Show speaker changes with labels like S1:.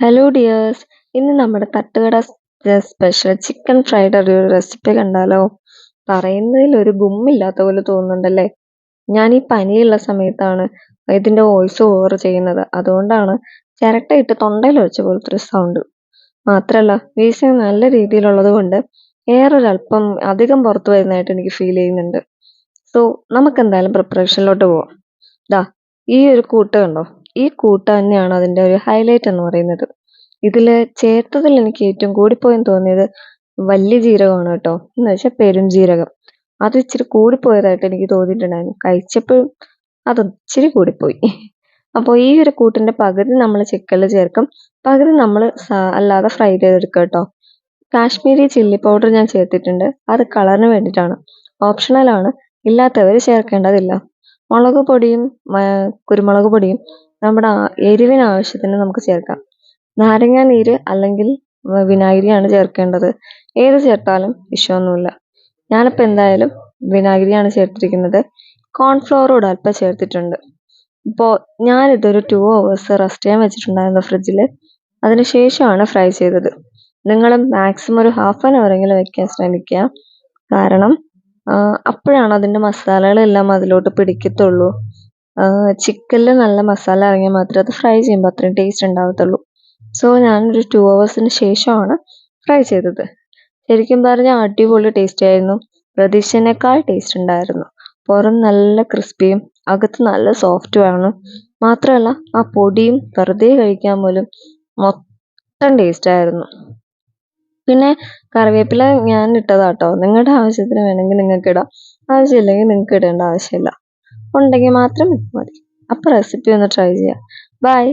S1: Hello dears ഇന്ന് നമ്മുടെ തട്ടുകട സ്പെഷ്യൽ ചിക്കൻ ഫ്രൈഡ് ഒരു റെസിപ്പി കണ്ടാലോ? പറയുന്നതിൽ ഒരു ഗുമ്മില്ലാത്ത പോലെ തോന്നുന്നുണ്ടല്ലേ? ഞാൻ ഈ പനിയുള്ള സമയത്താണ് ഇതിന്റെ വോയിസ് ഓവർ ചെയ്യുന്നത്. അതുകൊണ്ടാണ് ചിരട്ടയിട്ട് തൊണ്ടയിൽ വെച്ച പോലത്തെ ഒരു സൗണ്ട് മാത്രല്ല വീശ നല്ല രീതിയിലുള്ളത് കൊണ്ട് ഏറൊരല്പം അധികം പുറത്തു വരുന്നതായിട്ട് എനിക്ക് ഫീൽ ചെയ്യുന്നുണ്ട്. സോ നമുക്ക് എന്തായാലും പ്രിപ്പറേഷനിലോട്ട് പോവാം. ദാ ഈ ഒരു കൂട്ട് കണ്ടോ? ഈ കൂട്ട് തന്നെയാണ് അതിന്റെ ഒരു ഹൈലൈറ്റ് എന്ന് പറയുന്നത്. ഇതിൽ ചേർത്തതിൽ എനിക്ക് ഏറ്റവും കൂടിപ്പോയെന്ന് തോന്നിയത് വലിയ ജീരകമാണ് കേട്ടോ. എന്ന് വെച്ചാൽ പെരും ജീരകം. അത് ഇച്ചിരി കൂടിപ്പോയതായിട്ട് എനിക്ക് തോന്നിയിട്ടുണ്ടായിരുന്നു. കഴിച്ചപ്പോഴും അത് ഇച്ചിരി കൂടിപ്പോയി. അപ്പോൾ ഈ ഒരു കൂട്ടിന്റെ പകുതി നമ്മൾ ചിക്കനിൽ ചേർക്കും. പകുതി നമ്മൾ അല്ലാതെ ഫ്രൈ ചെയ്തെടുക്കുക കേട്ടോ. കാശ്മീരി ചില്ലി പൗഡർ ഞാൻ ചേർത്തിട്ടുണ്ട്. അത് കളറിന് വേണ്ടിയിട്ടാണ്. ഓപ്ഷണലാണ് ഇല്ലാത്തവർ ചേർക്കേണ്ടതില്ല. മുളക് പൊടിയും കുരുമുളക് പൊടിയും നമ്മുടെ എരിവിന് ആവശ്യത്തിന് നമുക്ക് ചേർക്കാം. നാരങ്ങ നീര് അല്ലെങ്കിൽ വിനാഗിരിയാണ് ചേർക്കേണ്ടത്. ഏത് ചേർത്താലും വിഷമൊന്നുമില്ല. ഞാനിപ്പോൾ എന്തായാലും വിനാഗിരിയാണ് ചേർത്തിരിക്കുന്നത്. കോൺഫ്ലോർ കൂടെ അല്പം ചേർത്തിട്ടുണ്ട്. ഇപ്പോൾ ഞാനിതൊരു ടു അവേഴ്സ് റെസ്റ്റ് ചെയ്യാൻ വെച്ചിട്ടുണ്ടായിരുന്നു ഫ്രിഡ്ജിൽ അതിനുശേഷമാണ് ഫ്രൈ ചെയ്തത്. നിങ്ങൾ മാക്സിമം ഒരു ഹാഫ് ആൻ അവറെങ്കിലും വെക്കാൻ ശ്രമിക്കുക. കാരണം അപ്പോഴാണ് അതിന്റെ മസാലകളെല്ലാം അതിലോട്ട് പിടിക്കത്തുള്ളൂ. ചിക്കനിൽ നല്ല മസാല ഇറങ്ങിയാൽ മാത്രമേ അത് ഫ്രൈ ചെയ്യുമ്പോൾ അത്രയും ടേസ്റ്റ് ഉണ്ടാവത്തുള്ളൂ. സോ ഞാനൊരു ടു അവേഴ്സിന് ശേഷമാണ് ഫ്രൈ ചെയ്തത്. ശരിക്കും പറഞ്ഞാൽ അടിപൊളി ടേസ്റ്റ് ആയിരുന്നു. പ്രതീക്ഷനേക്കാൾ ടേസ്റ്റ് ഉണ്ടായിരുന്നു. പുറം നല്ല ക്രിസ്പിയും അകത്ത് നല്ല സോഫ്റ്റുമാണ് മാത്രമല്ല ആ പൊടിയും വെറുതെ കഴിക്കാൻ പോലും മൊത്തം ടേസ്റ്റ് ആയിരുന്നു. പിന്നെ കറിവേപ്പില ഞാൻ ഇട്ടതാട്ടോ. നിങ്ങളുടെ ആവശ്യത്തിന് വേണമെങ്കിൽ നിങ്ങൾക്ക് ഇടാം. ആവശ്യമില്ലെങ്കിൽ നിങ്ങൾക്ക് ഇടേണ്ട ആവശ്യമില്ല. ഉണ്ടെങ്കിൽ മാത്രം മതി. അപ്പോൾ റെസിപ്പി ഒന്ന് ട്രൈ ചെയ്യാം. ബൈ